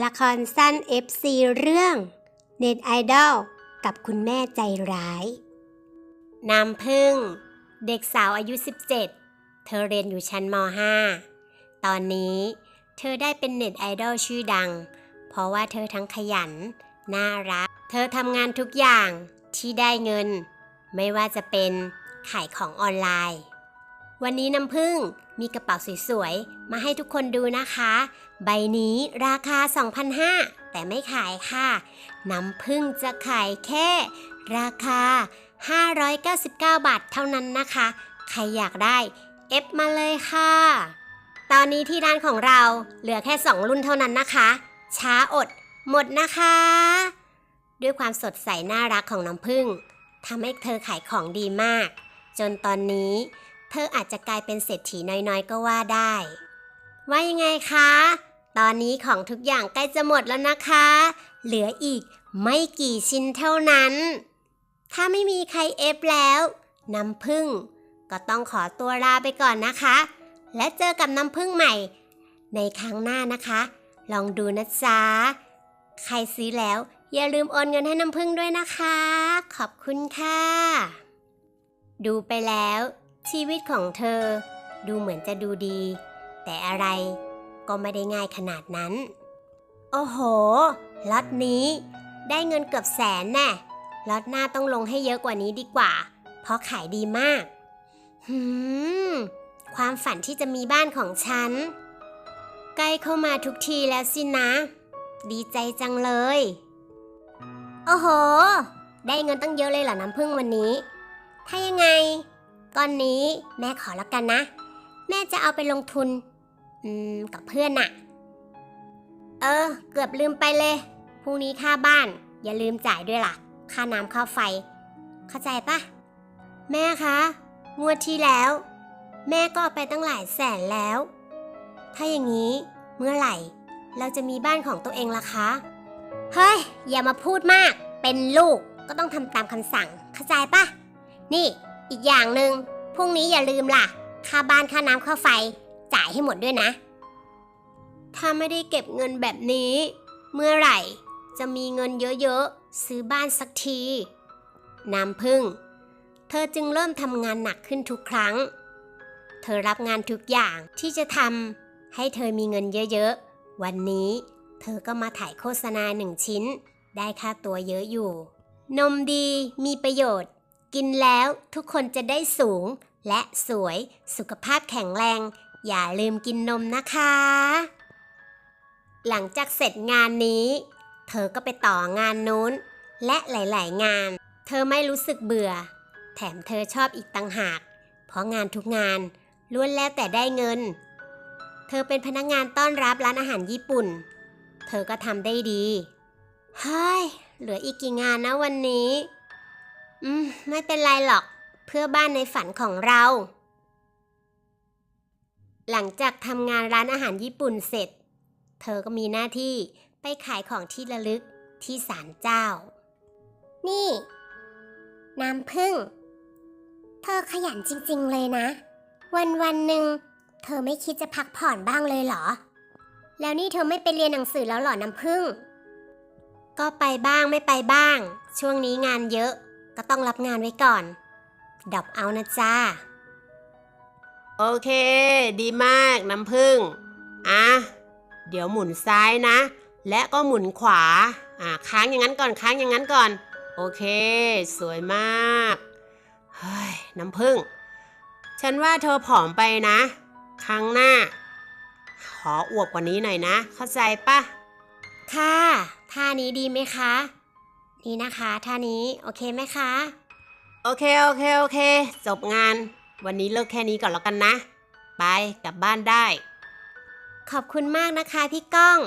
ละครสั้น FC เรื่องเน็ตไอดอลกับคุณแม่ใจร้ายน้ำพึ่ง เด็กสาวอายุ 17 เธอเรียนอยู่ชั้นม .5 ตอนนี้เธอได้เป็นเน็ตไอดอลชื่อดัง เพราะว่าเธอทั้งขยัน น่ารัก เธอทำงานทุกอย่างที่ได้เงิน ไม่ว่าจะเป็นขายของออนไลน์ วันนี้น้ำพึ่งมีกระเป๋าสวยๆ มาให้ทุกคนดูนะคะ ใบนี้ราคา 2,500 แต่ไม่ขายค่ะ น้ำพึ่งจะขายแค่ ราคา 599 บาทเท่านั้นนะคะ ใครอยากได้เอฟมาเลยค่ะ ตอนนี้ที่ร้านของเราเหลือแค่ 2 รุ่นเท่านั้นนะคะ ช้าอด หมดนะคะ ด้วยความสดใสน่ารักของน้ำพึ่งทำให้เธอขายของดีมาก จนตอนนี้ เธออาจจะกลายเป็นเศรษฐีน้อยๆ ก็ว่าได้ ว่ายังไงคะ ตอนนี้ของทุกอย่างใกล้จะหมดแล้วนะคะ เหลืออีกไม่กี่ชิ้นเท่านั้น ถ้าไม่มีใครเอฟแล้วน้ำผึ้งก็ต้องขอตัวลาไปก่อนนะคะ และเจอกับน้ำผึ้งใหม่ ในครั้งหน้านะคะ ลองดูนะจ๊ะ ใครซื้อแล้วอย่าลืมโอนเงินให้น้ำผึ้งด้วยนะคะ ขอบคุณค่ะ ดูไปแล้ว ชีวิตของเธอ ดูเหมือนจะดูดี แต่อะไร ก็ไม่ได้ง่ายขนาดนั้น โอ้โหล็อตนี้ได้เงินเกือบแสนแน่ล็อตหน้าต้องลงให้เยอะกว่านี้ดีกว่า เพราะขายดีมากหืมความฝันที่จะมีบ้านของฉัน ใกล้เข้ามาทุกทีแล้วสินะ ดีใจจังเลย โอ้โห ได้เงินตั้งเยอะเลยเหรอน้ำพึ่งวันนี้ ถ้ายังไงก้อนนี้แม่ขอแล้วกันนะ แม่จะเอาไปลงทุน อืม กับเพื่อนน่ะ เออ เกือบลืมไปเลย พรุ่งนี้ค่าบ้าน อย่าลืมจ่ายด้วยล่ะ ค่าน้ำค่าไฟ เข้าใจปะ แม่คะ งวดที่แล้ว แม่ก็เอาไปตั้งหลายแสนแล้ว ถ้าอย่างนี้ เมื่อไหร่ เราจะมีบ้านของตัวเองล่ะคะ เฮ้ย อย่ามาพูดมาก เป็นลูกก็ต้องทำตามคำสั่ง เข้าใจปะ นี่ อีกอย่างหนึ่งพรุ่งนี้อย่าลืมล่ะ ค่าบ้านค่าน้ำค่าไฟ ให้หมดด้วยนะ ถ้าไม่ได้เก็บเงินแบบนี้ เมื่อไหร่จะมีเงินเยอะๆ ซื้อบ้านสักที น้ำพึ่ง เธอจึงเริ่มทำงานหนักขึ้นทุกครั้ง เธอรับงานทุกอย่างที่จะทำให้เธอมีเงินเยอะๆ วันนี้ เธอก็มาถ่ายโฆษณาหนึ่งชิ้น ได้ค่าตัวเยอะอยู่ นมดีมีประโยชน์ กินแล้วทุกคนจะได้สูงและสวย สุขภาพแข็งแรง อย่าลืมกินนมนะคะ หลังจากเสร็จงานนี้ เธอก็ไปต่องานนู้น และหลาย ๆ งาน เธอไม่รู้สึกเบื่อ แถมเธอชอบอีกต่างหาก เพราะงานทุกงานล้วนแล้วแต่ได้เงิน เธอเป็นพนักงานต้อนรับร้านอาหารญี่ปุ่น เธอก็ทำได้ดีเฮ้ยเหลืออีกกี่งานนะวันนี้ อืม ไม่เป็นไรหรอก เพื่อบ้านในฝันของเรา หลังจากทำงานร้านอาหารญี่ปุ่นเสร็จ เธอก็มีหน้าที่ไปขายของที่ระลึกที่ศาลเจ้า นี่ น้ำพึ่ง เธอขยันจริงๆเลยนะ วันวันหนึ่งเธอไม่คิดจะพักผ่อนบ้างเลยเหรอ แล้วนี่เธอไม่ไปเรียนหนังสือแล้วเหรอน้ำพึ่ง ก็ไปบ้างไม่ไปบ้าง ช่วงนี้งานเยอะ ก็ต้องรับงานไว้ก่อนดับเอานะจ้า โอเค ดีมากน้ำผึ้งอะเดี๋ยวหมุนซ้ายนะ และก็หมุนขวาอะค้างอย่างนั้นก่อนค้างอย่างนั้นก่อน โอเค สวยมากเฮ้ยน้ำผึ้งฉันว่าเธอผอมไปนะ ครั้งหน้า ขออวบกว่านี้หน่อยนะ เข้าใจปะค่ะท่านี้ดีไหมคะ นี่นะคะท่านี้โอเคไหมคะ โอเค โอเค โอเค จบงาน วันนี้เลิกแค่นี้ก่อนแล้วกันนะ ไปกลับบ้านได้ ขอบคุณมากนะคะพี่ก้อง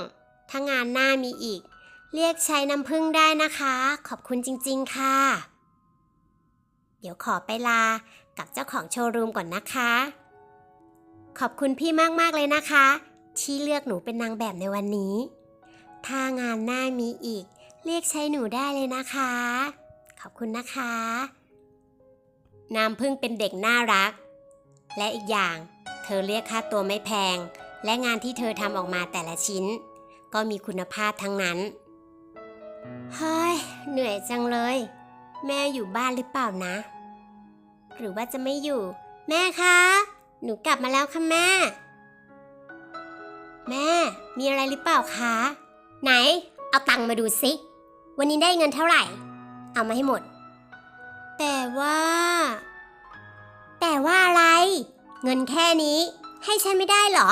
ถ้างานหน้ามีอีก เรียกใช้น้ำพึ่งได้นะคะ ขอบคุณจริง ๆ ค่ะ เดี๋ยวขอไปลากับเจ้าของโชว์รูมก่อนนะคะ ขอบคุณพี่มากๆเลยนะคะ ที่เลือกหนูเป็นนางแบบในวันนี้ ถ้างานหน้ามีอีก เรียกใช้หนูได้เลยนะคะ ขอบคุณนะคะ น้ำพึ่งเป็นเด็กน่ารัก และอีกอย่าง เธอเรียกค่าตัวไม่แพง และงานที่เธอทำออกมาแต่ละชิ้น ก็มีคุณภาพทั้งนั้นเฮ้ยเหนื่อยจังเลย แม่อยู่บ้านหรือเปล่านะ หรือว่าจะไม่อยู่ แม่คะ หนูกลับมาแล้วค่ะแม่ แม่ มีอะไรหรือเปล่าคะ ไหน เอาตังค์มาดูสิวันนี้ได้เงินเท่าไหร่ เอามาให้หมด แต่ว่า เงินแค่นี้ให้ฉันไม่ได้เหรอ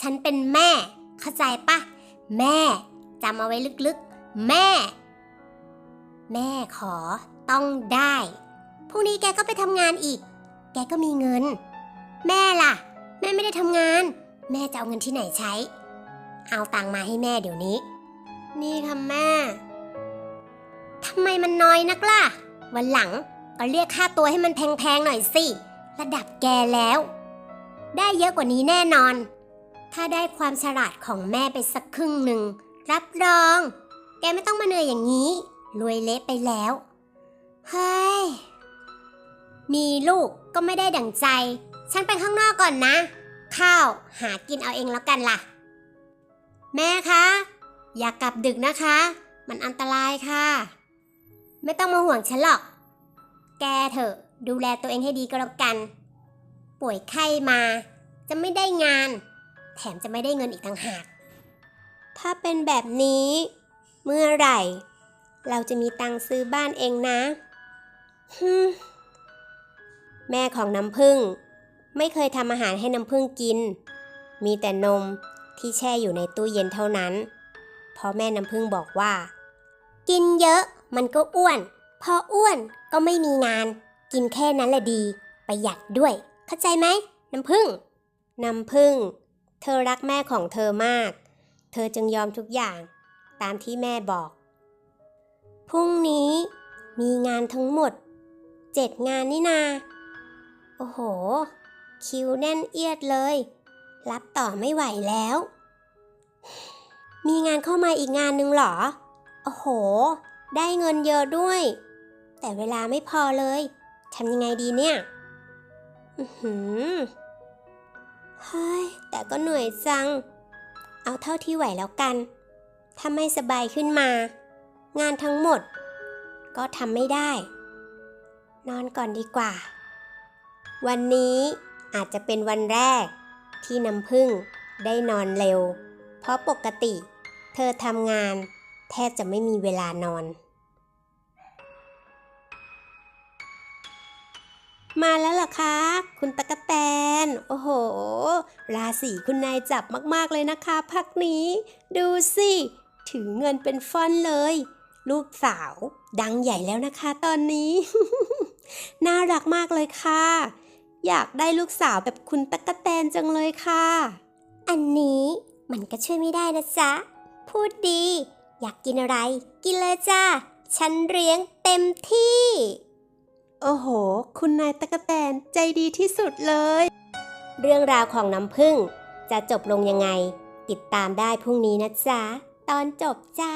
ฉันเป็นแม่ เข้าใจปะ แม่จำเอาไว้ลึกๆ แม่ แม่ขอต้องได้ พรุ่งนี้แกก็ไปทำงานอีก แกก็มีเงิน แม่ล่ะ แม่ไม่ได้ทำงาน แม่จะเอาเงินที่ไหนใช้ เอาตังมาให้แม่เดี๋ยวนี้ นี่ค่ะแม่ทำไมมันน้อยนักล่ะ วันหลังก็เรียกค่าตัวให้มันแพงๆหน่อยสิ ระดับแกแล้ว ได้เยอะกว่านี้แน่นอน ถ้าได้ความฉลาดของแม่ไปสักครึ่งหนึ่ง รับรอง แกไม่ต้องมาเหนื่อยอย่างนี้ รวยเละไปแล้ว เฮ้ย มีลูกก็ไม่ได้ดั่งใจ ฉันไปข้างนอกก่อนนะ ข้าวหากินเอาเองแล้วกันล่ะ แม่คะ อย่ากกลับดึกนะคะ มันอันตรายค่ะ ไม่ต้องมาห่วงฉันหรอก แกเถอะดูแลตัวเองให้ดีก็แล้วกัน ป่วยไข้มา จะไม่ได้งาน แถมจะไม่ได้เงินอีกต่างหาก ถ้าเป็นแบบนี้ เมื่อไหร่ เราจะมีตังค์ซื้อบ้านเองนะฮึแม่ของน้ำพึ่ง ไม่เคยทำอาหารให้น้ำพึ่งกิน มีแต่นมที่แช่อยู่ในตู้เย็นเท่านั้น เพราะแม่น้ำพึ่งบอกว่า กินเยอะมันก็อ้วน พออ้วนก็ไม่มีงาน กินแค่นั้นแหละดี ประหยัดด้วย เข้าใจไหมน้ำพึ่งน้ำพึ่ง เธอรักแม่ของเธอมาก เธอจึงยอมทุกอย่าง ตามที่แม่บอก พรุ่งนี้มีงานทั้งหมดเจ็ดงานนี่นา โอ้โห คิวแน่นเอียดเลย รับต่อไม่ไหวแล้ว มีงานเข้ามาอีกงานหนึ่งหรอ โอ้โห ได้เงินเยอะด้วย แต่เวลาไม่พอเลย ทำยังไงดีเนี่ย อือหือเฮ้ย แต่ก็เหนื่อยจัง เอาเท่าที่ไหวแล้วกัน ถ้าไม่สบายขึ้นมา งานทั้งหมด ก็ทำไม่ได้ นอนก่อนดีกว่า วันนี้อาจจะเป็นวันแรก ที่น้ำพึ่งได้นอนเร็ว เพราะปกติ เธอทำงาน แทบจะไม่มีเวลานอน มาแล้วหรอคะ คุณตะกะแตน โอ้โห ราศีคุณนายจับมากๆเลยนะคะ พักนี้ ดูสิ ถือเงินเป็นฟ่อนเลย ลูกสาว ดังใหญ่แล้วนะคะตอนนี้ น่ารักมากเลยค่ะ อยากได้ลูกสาวแบบคุณตะกะแตนจังเลยค่ะ อันนี้มันก็ช่วยไม่ได้นะจ๊ะ พูดดี อยากกินอะไร กินเลยจ้าฉันเลี้ยงเต็มที่ โอ้โห คุณนายตะกะแตนใจดีที่สุดเลย เรื่องราวของน้ำพึ่งจะจบลงยังไง ติดตามได้พรุ่งนี้นะจ๊ะ ตอนจบจ้า